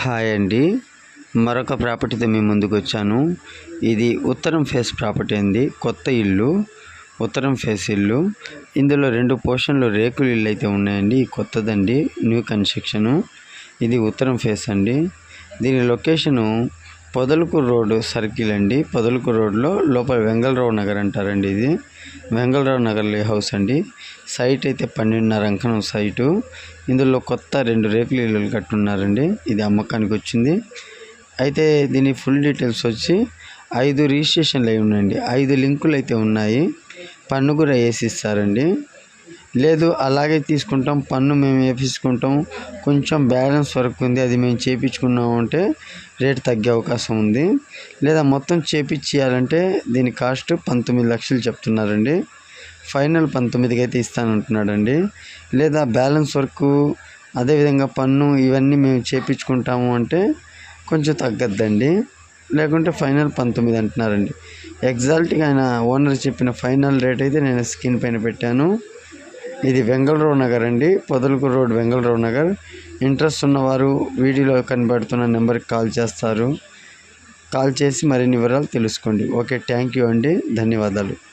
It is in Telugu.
హాయ్ అండి. మరొక ప్రాపర్టీతో మీ ముందుకు వచ్చాను. ఇది ఉత్తరం ఫేస్ ప్రాపర్టీ అండి. కొత్త ఇల్లు ఉత్తరం ఫేస్ ఇల్లు. ఇందులో రెండు పోర్షన్లు రేకులు ఇల్లు అయితే ఉన్నాయండి. ఈ కొత్తదండి. New construction. ఇది ఉత్తరం ఫేస్ అండి. దీని లొకేషను పొదలకూరు రోడ్ సర్కిల్ అండి. పొదలకూరు రోడ్లో లోపల వెంగళరావు నగర్ అంటారండి ఇది. వెంగళరావు నగర్ లే హౌస్ అండి. సైట్ అయితే పన్నెండున్నర అంకణం సైటు. ఇందులో కొత్త రెండు రేకుల ఇల్లులు కట్టున్నారండి. ఇది అమ్మకానికి వచ్చింది. అయితే దీని ఫుల్ డీటెయిల్స్ వచ్చి ఐదు రిజిస్ట్రేషన్లు అయి ఉన్నాయండి. ఐదు లింకులు అయితే ఉన్నాయి. పన్ను కూడా వేసి ఇస్తారండి. లేదు అలాగే తీసుకుంటాం పన్ను మేము వేపించుకుంటాం. కొంచెం బ్యాలెన్స్ వర్క్ ఉంది అది మేము చేపించుకున్నాం అంటే రేట్ తగ్గే అవకాశం ఉంది. లేదా మొత్తం చేపించేయాలంటే దీని కాస్ట్ పంతొమ్మిది లక్షలు చెప్తున్నారండి. ఫైనల్ పంతొమ్మిదికి అయితే ఇస్తానంటున్నాడండి. లేదా బ్యాలెన్స్ వరకు అదేవిధంగా పన్ను ఇవన్నీ మేము చేపించుకుంటాము అంటే కొంచెం తగ్గద్దండి. లేకుంటే ఫైనల్ పంతొమ్మిది అంటున్నారండి. ఎగ్జాక్ట్గా ఆయన ఓనర్ చెప్పిన ఫైనల్ రేట్ అయితే నేను స్క్రీన్ పైన పెట్టాను. ఇది వెంగళరావు నగర్ అండి. పొదలకూరు రోడ్ వెంగళరావు నగర్. ఇంట్రెస్ట్ ఉన్నవారు వీడియోలో కనబడుతున్న నెంబర్కి కాల్ చేస్తారు. కాల్ చేసి మరిన్ని వివరాలు తెలుసుకోండి. ఓకే థ్యాంక్ యూ అండి. ధన్యవాదాలు.